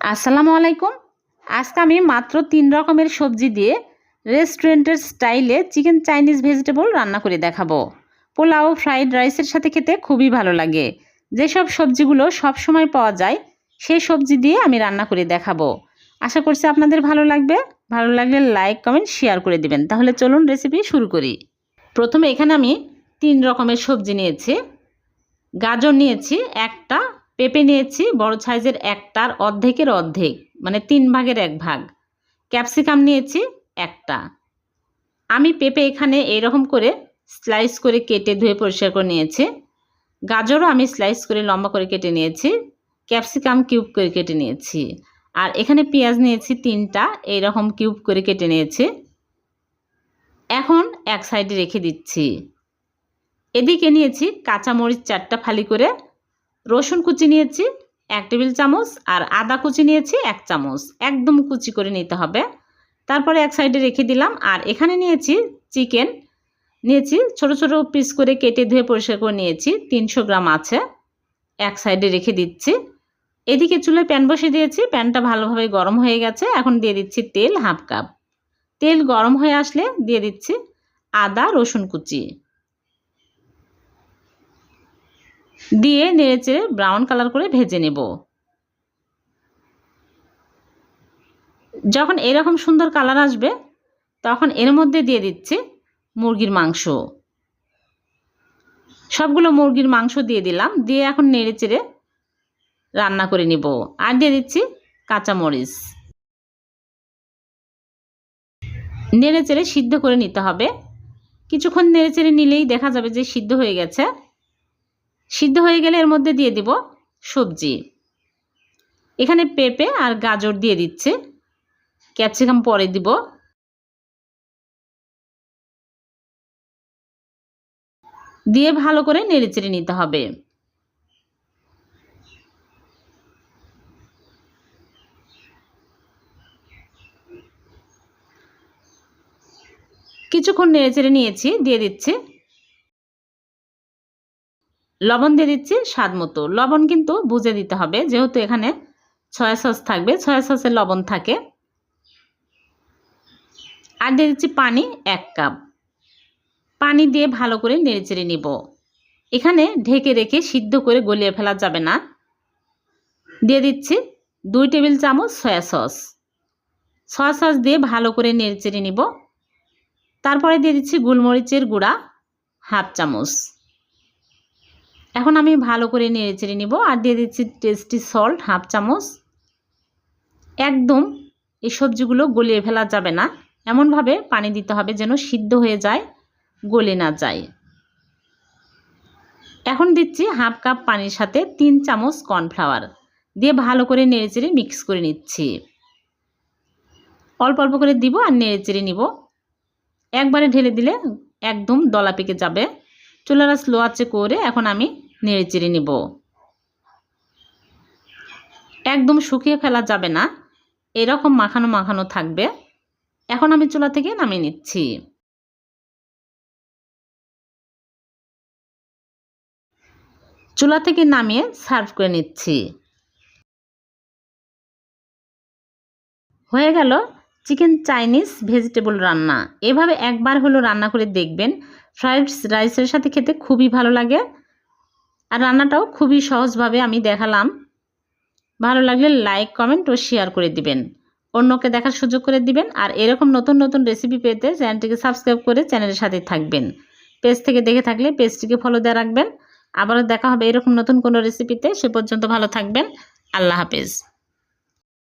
আসসালামু আলাইকুম। আজকে আমি মাত্র তিন রকমের সবজি দিয়ে রেস্টুরেন্টের স্টাইলে চিকেন চাইনিজ ভেজিটেবল রান্না করে দেখাবো। পোলাও, ফ্রাইড রাইসের সাথে খেতে খুবই ভালো লাগে। যেসব সবজিগুলো সব সময় পাওয়া যায় সেই সবজি দিয়ে আমি রান্না করে দেখাবো। আশা করছি আপনাদের ভালো লাগবে। ভালো লাগলে লাইক, কমেন্ট, শেয়ার করে দিবেন। তাহলে চলুন রেসিপি শুরু করি। প্রথমে এখানে আমি তিন রকমের সবজি নিয়েছি। গাজর নিয়েছি একটা পেঁপে নিয়েছি, বড় সাইজের একটার অর্ধেকের অর্ধেক মানে তিন ভাগের এক ভাগ। ক্যাপসিকাম নিয়েছি, একটা। আমি পেঁপে এখানে এইরকম করে স্লাইস করে কেটে ধুয়ে পরিষ্কার করে নিয়েছি। গাজরও আমি স্লাইস করে লম্বা করে কেটে নিয়েছি, ক্যাপসিকাম কিউব করে কেটে নিয়েছি। আর এখানে পেঁয়াজ নিয়েছি তিনটা এইরকম কিউব করে কেটে নিয়েছি। এখন এক সাইডে রেখে দিচ্ছি। এদিকে নিয়েছি কাঁচামরিচ চারটা ফালি করে রসুন কুচি নিয়েছি, এক টেবিল চামচ, আর আদা কুচি নিয়েছি, এক চামচ। একদম কুচি করে নিতে হবে। তারপরে এক সাইডে রেখে দিলাম। আর এখানে নিয়েছি চিকেন। নিয়েছি ছোট ছোট পিস করে কেটে ধুয়ে পরিষ্কার করে নিয়েছি। তিনশো গ্রাম আছে। এক সাইডে রেখে দিচ্ছি। এদিকে চুলে প্যান বসে দিয়েছি। প্যানটা ভালোভাবে গরম হয়ে গেছে। এখন দিয়ে দিচ্ছি তেল হাফ কাপ। তেল গরম হয়ে আসলে দিয়ে দিচ্ছি আদা রসুন কুচি। দিয়ে নেড়েচেড়ে ব্রাউন কালার করে ভেজে নেব। যখন এরকম সুন্দর কালার আসবে, তখন এর মধ্যে দিয়ে দিচ্ছি মুরগির মাংস। সবগুলো মুরগির মাংস দিয়ে দিলাম, দিয়ে এখন নেড়েচেড়ে রান্না করে নিব। আর দিয়ে দিচ্ছি কাঁচামরিচ। নেড়েচেড়ে সিদ্ধ করে নিতে হবে। কিছুক্ষণ নেড়েচেড়ে নিলেই দেখা যাবে যে সিদ্ধ হয়ে গেছে। সিদ্ধ হয়ে গেলে এর মধ্যে দিয়ে দিব সবজি। এখানে পেঁপে আর গাজর দিয়ে দিচ্ছে। ক্যাপসিকাম পরে দিব। দিয়ে ভালো করে নেড়েচেড়ে নিতে হবে। কিছুক্ষণ নেড়েচেড়ে নিয়েছি, দিয়ে দিচ্ছি। লবণ দিয়ে দিচ্ছি স্বাদ মতো। লবণ কিন্তু বুঝে দিতে হবে, যেহেতু এখানে ছয়া সস থাকবে ছয়া সসের লবণ থাকে। আর দিয়ে দিচ্ছি পানি এক কাপ। পানি দিয়ে ভালো করে নেড়েচেড়ে নিব। এখানে ঢেকে রেখে সিদ্ধ করে গলিয়ে ফেলা যাবে না। দিয়ে দিচ্ছি দুই টেবিল চামচ সয়া সস সয়া সস দিয়ে ভালো করে নেড়েচেড়ে নিব। তারপরে দিয়ে দিচ্ছি গোলমরিচের গুঁড়া, হাফ চামচ। এখন আমি ভালো করে নেড়ে চেড়ে নিব আর দিয়ে দিচ্ছি টেস্টি সল্ট হাফ চামচ। একদম এই সবজিগুলো গলিয়ে ফেলা যাবে না। এমনভাবে পানি দিতে হবে যেন সিদ্ধ হয়ে যায়, গলে না যায়। এখন দিচ্ছি হাফ কাপ পানির সাথে তিন চামচ কর্নফ্লাওয়ার দিয়ে ভালো করে নেড়েচেড়ে মিক্স করে নিচ্ছি। অল্প অল্প করে দিব আর নেড়ে নেড়েচেড়ে নিব। একবারে ঢেলে দিলে একদম দলা পেকে যাবে। চুলারা স্লো আছে করে এখন আমি নেড়ে চেড়ে নেব। একদম শুকিয়ে ফেলা যাবে না। এরকম মাখানো মাখানো থাকবে। এখন আমি চুলা থেকে নামিয়ে নিচ্ছি। চুলা থেকে নামিয়ে সার্ভ করে নিচ্ছি। হয়ে গেল চিকেন চাইনিজ ভেজিটেবল রান্না। এভাবে একবার হলো রান্না করে দেখবেন। ফ্রাইড রাইসের সাথে খেতে খুবই ভালো লাগে। আর রান্নাটাও খুবই সহজভাবে আমি দেখালাম। ভালো লাগলে লাইক কমেন্ট ও শেয়ার করে দিবেন। অন্যকে দেখার সুযোগ করে দিবেন আর এরকম নতুন নতুন রেসিপি পেতে চ্যানেলটিকে সাবস্ক্রাইব করে চ্যানেলের সাথে থাকবেন। পেজ থেকে দেখে থাকলে পেজটিকে ফলো দেওয়া রাখবেন। আবারও দেখা হবে এরকম নতুন কোনো রেসিপিতে সে পর্যন্ত ভালো থাকবেন। আল্লাহ হাফেজ।